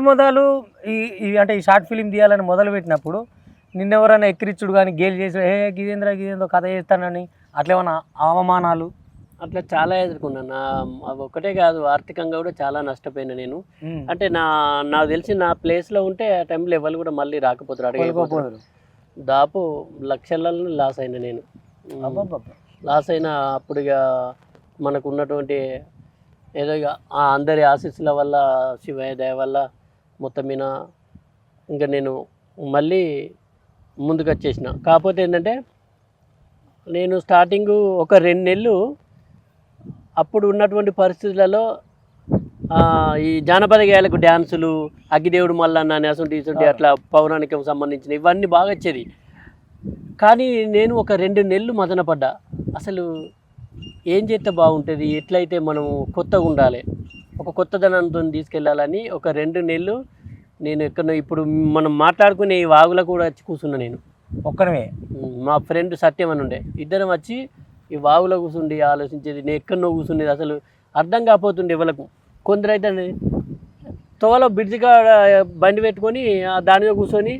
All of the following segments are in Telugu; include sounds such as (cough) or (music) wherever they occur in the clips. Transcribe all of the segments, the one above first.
మొదలు మొదలు ఈ అంటే ఈ షార్ట్ ఫిలిం తీయాలని మొదలు పెట్టినప్పుడు నిన్నెవరైనా ఎక్కిరిచ్చుడు కానీ గేలు చేసి ఏ గిదేంద్ర గిదేందో కథ చేస్తానని అట్లా ఏమన్నా అవమానాలు అట్లా చాలా ఎదుర్కొన్నాను నా అవి ఒక్కటే కాదు ఆర్థికంగా కూడా చాలా నష్టపోయినా నేను. అంటే నా నాకు తెలిసి నా ప్లేస్లో ఉంటే ఆ టైంలో ఎవరు కూడా మళ్ళీ రాకపోతారు అడగకపోతారు. దాపు లక్షలలో లాస్ అయినా నేను. లాస్ అయిన అప్పుడు ఇక మనకు ఉన్నటువంటి ఏదో ఇక ఆ అందరి ఆశీస్సుల వల్ల శివయ్య దయ వల్ల మొత్తం మీద ఇంకా నేను మళ్ళీ ముందుకు వచ్చేసిన. కాకపోతే ఏంటంటే నేను స్టార్టింగ్ ఒక రెండు నెలలు అప్పుడు ఉన్నటువంటి పరిస్థితులలో ఈ జానపద గేయాలకు డ్యాన్సులు అగ్గిదేవుడు మల్లన్న అసలు ఇసుంటి అట్లా పౌరాణికం సంబంధించిన ఇవన్నీ బాగా వచ్చేది. కానీ నేను ఒక రెండు నెలలు మదనపడ్డా అసలు ఏం చేస్తే బాగుంటుంది? ఎట్లయితే మనం కొత్తగా ఉండాలి? ఒక కొత్తదనంతో తీసుకెళ్ళాలని ఒక రెండు నెలలు నేను ఎక్కడో ఇప్పుడు మనం మాట్లాడుకునే ఈ వాగులో కూడా వచ్చి కూర్చున్నా నేను. ఒక్కనమే ఉమ్, మా ఫ్రెండ్ సత్యం అని ఉండే. ఇద్దరం వచ్చి ఈ వాగులో కూర్చుండి ఆలోచించేది నేను ఎక్కడో కూర్చునేది అసలు అర్థం కాకపోతుండే ఎవరికి. కొందరు అయితే తోవలో బ్రిడ్జి కాడ బండి పెట్టుకొని ఆ దాని మీద కూర్చొని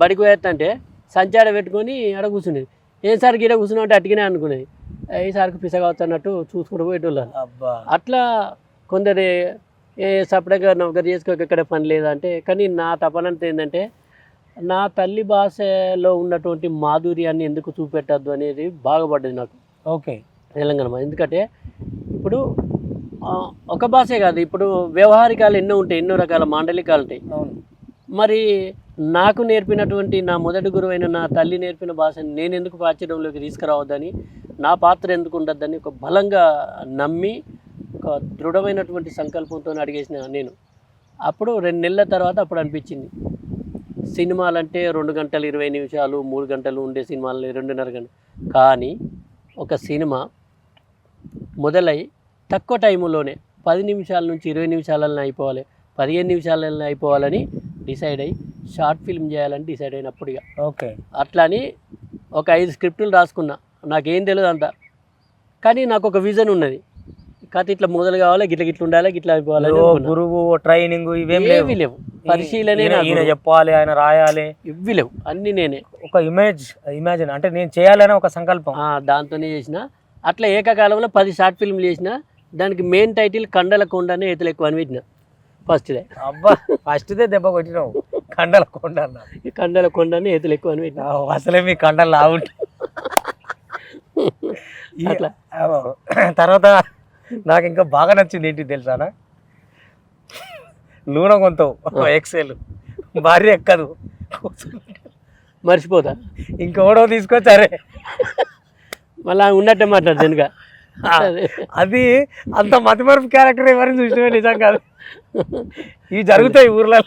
బడికి పోయేస్తంటే సంచార పెట్టుకొని ఆడ కూర్చునేది ఏం సార్ గీడ కూర్చున్నావు అంటే అట్టుగానే అనుకునేది. ఏ సార్కి పిసగావచ్చు అన్నట్టు చూసుకుంటూ పోయేటోళ్ళు అబ్బా. అట్లా కొందరు ఏ సపరేట్గా నౌకరు చేసుకోక ఇక్కడ పని లేదంటే కానీ నా తపనంత ఏంటంటే నా తల్లి భాషలో ఉన్నటువంటి మాధుర్యాన్ని ఎందుకు చూపెట్టద్దు అనేది బాగుపడ్డది నాకు. ఓకే. తెలంగాణ. ఎందుకంటే ఇప్పుడు ఒక భాషే కాదు. ఇప్పుడు వ్యవహారికాలు ఎన్నో ఉంటాయి ఎన్నో రకాల మాండలికాలు ఉంటాయి. మరి నాకు నేర్పినటువంటి నా మొదటి గురువైన నా తల్లి నేర్పిన భాషని నేను ఎందుకు ప్రాచుర్యంలోకి తీసుకురావద్దని నా పాత్ర ఎందుకు ఉండద్దని ఒక బలంగా నమ్మి ఒక దృఢమైనటువంటి సంకల్పంతో అడిగేసిన నేను. అప్పుడు రెండు నెలల తర్వాత అప్పుడు అనిపించింది. సినిమాలంటే రెండు గంటలు ఇరవై నిమిషాలు మూడు గంటలు ఉండే సినిమాలు రెండున్నర గంటలు కానీ ఒక సినిమా మొదలై తక్కువ టైంలోనే పది నిమిషాల నుంచి ఇరవై నిమిషాలలో అయిపోవాలి. పదిహేను నిమిషాలలో అయిపోవాలని డిసైడ్ అయ్యి షార్ట్ ఫిల్మ్ చేయాలని డిసైడ్ అయినప్పుడు ఇక. ఓకే. అట్లని ఒక ఐదు స్క్రిప్టులు రాసుకున్నా. నాకేం తెలియదు అంత కానీ నాకు ఒక విజన్ ఉన్నది. కథ ఇట్లా మొదలు కావాలి గిట్ల గిట్ల ఉండాలి గిట్ల అనుకున్నా. గురువు ట్రైనింగ్ ఇవేం లేవు. ఏవి లేవు పరిశీలనే ఈయన- చెప్పాలి ఆయన రాయాలి. ఇవి లేవు. అన్నీ నేనే. ఒక ఇమేజ్ ఇమాజిన్ అంటే నేను చేయాలనే ఒక సంకల్పం. దాంతోనే చేసిన. అట్లా ఏకకాలంలో పది షార్ట్ ఫిల్మ్లు చేసిన. దానికి మెయిన్ టైటిల్ కండల కొండనే ఎతులు ఎక్కువ అని పెట్టిన. ఫస్ట్ డే అబ్బా ఫస్ట్దే దెబ్బ కొట్టినావు. కండల కొండ అన్నా. ఈ కండల కొండనే ఎతులు ఎక్కువ అని పెట్టిన. ఆ, అసలే మీ కండలు లావుంటాయి. (laughs) అట్లా. తర్వాత నాకు ఇంకా బాగా నచ్చింది ఏంటి తెలుసానా లూన కొంతావు ఎక్సెల్ భార్య ఎక్కదు. మర్చిపోతా. ఇంకెవడో తీసుకొచ్చి అరే మళ్ళీ ఉన్నట్టే మాట్లాడుతుంది వెనుక. ఆ, అది అంత మతిమరుపు క్యారెక్టర్ ఎవరిని చూసినవే నిజం కాదు. ఇవి జరుగుతాయి ఊర్లలో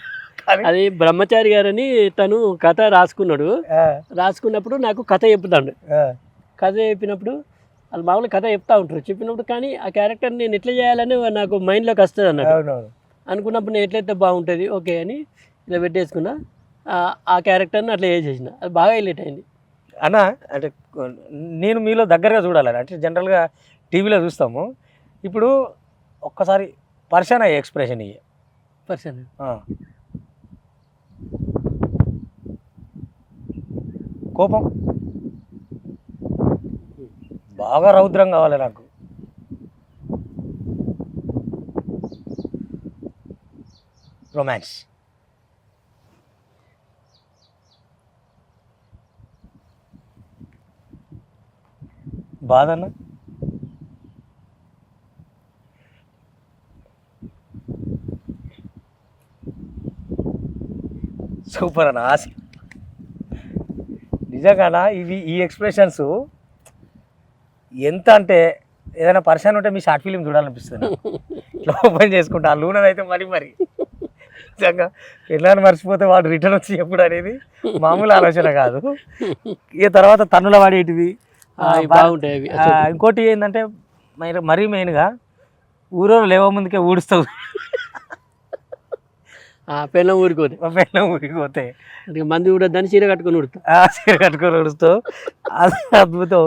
అది బ్రహ్మచారి గారని తను కథ రాసుకున్నాడు. రాసుకున్నప్పుడు నాకు కథ చెప్తాడు. కథ చెప్పినప్పుడు వాళ్ళు మామూలు కథ చెప్తా ఉంటారు. చెప్పినప్పుడు కానీ ఆ క్యారెక్టర్ నేను ఎట్లా చేయాలని నాకు మైండ్లోకి వస్తుంది అన్నట్టు. అవునవును. అనుకున్నప్పుడు నేను ఎట్లయితే బాగుంటుంది ఓకే అని ఇలా పెట్టేసుకున్నా. ఆ- క్యారెక్టర్ని అట్లా చేసేసిన. అది బాగా హైలైట్ అయింది. అన్న అంటే నేను మీలో దగ్గరగా చూడాలని అంటే జనరల్గా టీవీలో చూస్తాము. ఇప్పుడు ఒక్కసారి పర్సన్ అయ్యే ఎక్స్ప్రెషన్ ఇయ్యి పర్సన్. కోపం? బాగా రౌద్రం కావాలి నాకు. రొమాన్స్ బాధన్న సూపర్ అన్న ఆశ. నిజంగానా? ఇవి ఈ ఎక్స్ప్రెషన్స్ ఎంత అంటే ఏదైనా పర్సన్ ఉంటే మీ షార్ట్ ఫిలిం చూడాలనిపిస్తుంది. ఇట్లా ఓపెన్ చేసుకుంటా ఆ లూనది అయితే మరి మరి. నిజంగా పిల్లని మర్చిపోతే వాడు రిటర్న్ వచ్చి ఎప్పుడు అనేది మామూలు ఆలోచన కాదు. ఇక తర్వాత తన్నుల వాడేటివి బాగుంటాయి ఇంకోటి ఏంటంటే మరి మరీ మెయిన్గా ఊరో లేవ ముందుకే ఊడుస్తావు. ఆ పెళ్ళం ఊరికోతే మా పిల్లలు ఊరికి పోతే అంటే మంది కూడా దాన్ని చీర కట్టుకొని ఉడుతా ఆ చీర కట్టుకొని ఊడుస్తావు. అది అద్భుతం.